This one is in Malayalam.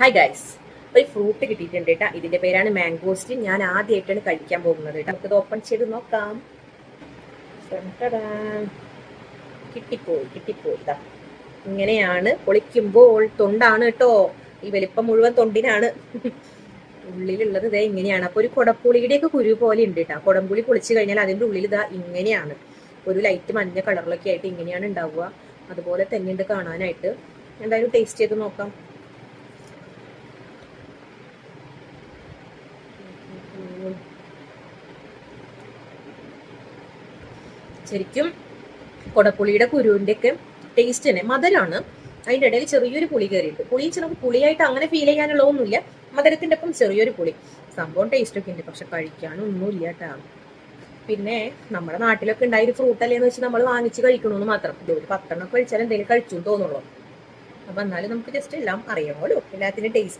ഹായ് ഗൈസ് ഒരു ഫ്രൂട്ട് കിട്ടിയിട്ടുണ്ട് കേട്ടോ. ഇതിന്റെ പേരാണ് മാംഗോസ്റ്റ് ഞാൻ ആദ്യമായിട്ടാണ് കഴിക്കാൻ പോകുന്നത് കേട്ടോ. നമുക്കിത് ഓപ്പൺ ചെയ്ത് നോക്കാം. ടടാ. കിട്ടിപ്പോയി കിട്ടിപ്പോയി ഇങ്ങനെയാണ് പൊളിക്കുമ്പോൾ തൊണ്ടാണ് കേട്ടോ. ഈ വലിപ്പം മുഴുവൻ തൊണ്ടിനാണ്. ഉള്ളിലുള്ളത് ഇതേ ഇങ്ങനെയാണ്. അപ്പൊ ഒരു കൊടപ്പുളിയുടെ ഒക്കെ കുരു പോലെ ഉണ്ട് കേട്ടോ. കൊടംപുളി പൊളിച്ചു കഴിഞ്ഞാൽ അതിന്റെ ഉള്ളിൽ ഇതാ ഇങ്ങനെയാണ്. ഒരു ലൈറ്റ് മഞ്ഞ കളറിലൊക്കെ ആയിട്ട് ഇങ്ങനെയാണ് ഉണ്ടാവുക. അതുപോലെ തന്നെ ഉണ്ട് കാണാനായിട്ട്. എന്തായാലും ടേസ്റ്റ് ചെയ്ത് നോക്കാം. ശരിക്കും കൊടപ്പുളിയുടെ കുരുവിന്റെയൊക്കെ ടേസ്റ്റ് തന്നെ. മധുരമാണ് അതിന്റെ ഇടയിൽ ചെറിയൊരു പുളി കയറിയിട്ട്. പുളി ചിലപ്പോൾ പുളിയായിട്ട് അങ്ങനെ ഫീൽ ചെയ്യാനുള്ള ഒന്നുമില്ല മധുരത്തിന്റെ ഒപ്പം ചെറിയൊരു പുളി. സംഭവം ടേസ്റ്റ് ഒക്കെ ഉണ്ട്. പക്ഷെ കഴിക്കാനൊന്നുമില്ല കേട്ടോ. പിന്നെ നമ്മുടെ നാട്ടിലൊക്കെ ഉണ്ടായ ഒരു ഫ്രൂട്ട് അല്ലേന്ന് വെച്ച് നമ്മൾ വാങ്ങിച്ച് കഴിക്കണമെന്ന് മാത്രം. ഇത് ഒരു പത്തെണ്ണം കഴിച്ചാൽ എന്തെങ്കിലും കഴിച്ചു തോന്നുള്ളൂ. അപ്പം എന്നാലും നമുക്ക് ജസ്റ്റ് എല്ലാം അറിയാമല്ലോ. എല്ലാത്തിന്റെ ടേസ്റ്റ്